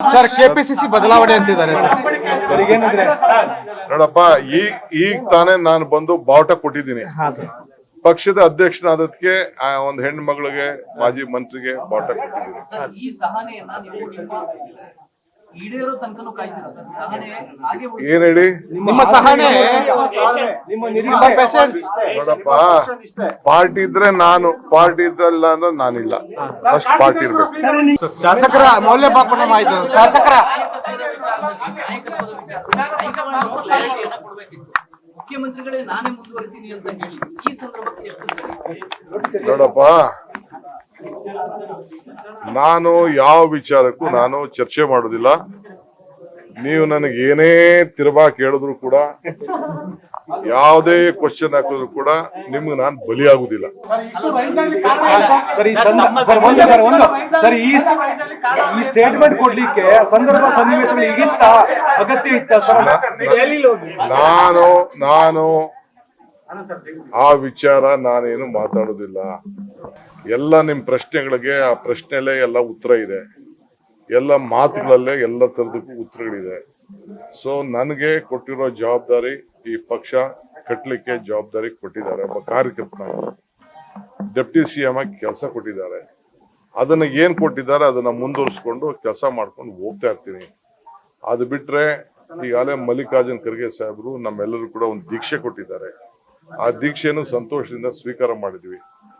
Sir KPCC ಬದಲಾವಣೆ ಅಂತಿದ್ದಾರೆ ನೋಡಪ್ಪ ಈಗ ಈಗ ತಾನೇ ನಾನು ಬಂದು ಬಾವುಟ ಕೊಟ್ಟಿದ್ದೀನಿ. ಪಕ್ಷದ ಅಧ್ಯಕ್ಷನಾದಕ್ಕೆ ಆ ಒಂದು ಹೆಣ್ಣು ಮಗಳಿಗೆ ಮಾಜಿ ಮಂತ್ರಿಗೆ ಬಾವುಟ ಕೊಟ್ಟಿದ್ದೀನಿ. ನಿಮ್ಮ ಸಹನೆ ಹಾಗೆ ಉಳಿಸಿ. ಏನ್ ಹೇಳಿ? ನಿಮ್ಮ ಸಹನೆ. ನಿಮ್ಮ ಪೇಷನ್ಸ್ ನೋಡಪ್ಪ ಪಾರ್ಟಿ ಇದ್ರೆ ನಾನು ಪಾರ್ಟಿ ಇದ್ರಲ್ಲ ಅಂದ್ರೆ ನಾನಿಲ್ಲ. ಫಸ್ಟ್ ಪಾರ್ಟಿ ಇರ್ಬೇಕು. ಶಾಸಕರ ಮೌಲ್ಯಮಾಪನ ಆಯ್ತು ಶಾಸಕರ. ಮುಖ್ಯಮಂತ್ರಿಗಳೇ ನಾನೇ ಮುಂದುವರಿತೀನಿ ಅಂತ ಹೇಳಿ ಈ ಸಂದರ್ಭಕ್ಕೆ ಎಷ್ಟು ಸರಿ? ನೋಡಪ್ಪ ನಾನು ಯಾವ ವಿಚಾರಕ್ಕೂ ನಾನು ಚರ್ಚೆ ಮಾಡೋದಿಲ್ಲ. ನೀವು ನನಗೆ ಏನೇ ತಿರುಬಾ ಕೇಳಿದ್ರು ಕೂಡ ಯಾವುದೇ ಕ್ವಶನ್ ಹಾಕಿದ್ರು ಕೂಡ ನಿಮ್ಗೆ ನಾನು ಬಲಿಯಾಗುದಿಲ್ಲ ಈ ಸ್ಟೇಟ್ಮೆಂಟ್ ಕೊಡ್ಲಿಕ್ಕೆ ಸಂದರ್ಭ ಅಗತ್ಯ ಇತ್ತ ನಾನು ನಾನು ಆ ವಿಚಾರ ನಾನೇನು ಮಾತಾಡೋದಿಲ್ಲ ಎಲ್ಲ ನಿಮ್ ಪ್ರಶ್ನೆಗಳಿಗೆ ಆ ಪ್ರಶ್ನೆಯಲ್ಲೇ ಎಲ್ಲ ಉತ್ತರ ಇದೆ. ಎಲ್ಲ ಮಾತುಗಳಲ್ಲೇ ಎಲ್ಲ ತರದಕ್ಕೂ ಉತ್ತರಗಳಿದೆ. ಸೊ ನನಗೆ ಕೊಟ್ಟಿರೋ ಜವಾಬ್ದಾರಿ ಈ ಪಕ್ಷ ಕಟ್ಟಲಿಕ್ಕೆ ಜವಾಬ್ದಾರಿ ಕೊಟ್ಟಿದ್ದಾರೆ. ಒಬ್ಬ ಕಾರ್ಯಕರ್ತನ ಡೆಪ್ಟಿ ಸಿ ಎಂ ಆಗಿ ಕೆಲಸ ಕೊಟ್ಟಿದ್ದಾರೆ. ಅದನ್ನ ಏನ್ ಕೊಟ್ಟಿದ್ದಾರೆ ಅದನ್ನ ಮುಂದುವರಿಸ್ಕೊಂಡು ಕೆಲಸ ಮಾಡ್ಕೊಂಡು ಹೋಗ್ತಾ ಇರ್ತೀನಿ. ಅದು ಬಿಟ್ರೆ ಈಗಾಗಲೇ ಮಲ್ಲಿಕಾರ್ಜುನ್ ಖರ್ಗೆ ಸಾಹೇಬರು ನಮ್ಮೆಲ್ಲರೂ ಕೂಡ ಒಂದು ದೀಕ್ಷೆ ಕೊಟ್ಟಿದ್ದಾರೆ. ಆ ದೀಕ್ಷೆಯನ್ನು ಸಂತೋಷದಿಂದ ಸ್ವೀಕಾರ ಮಾಡಿದ್ವಿ.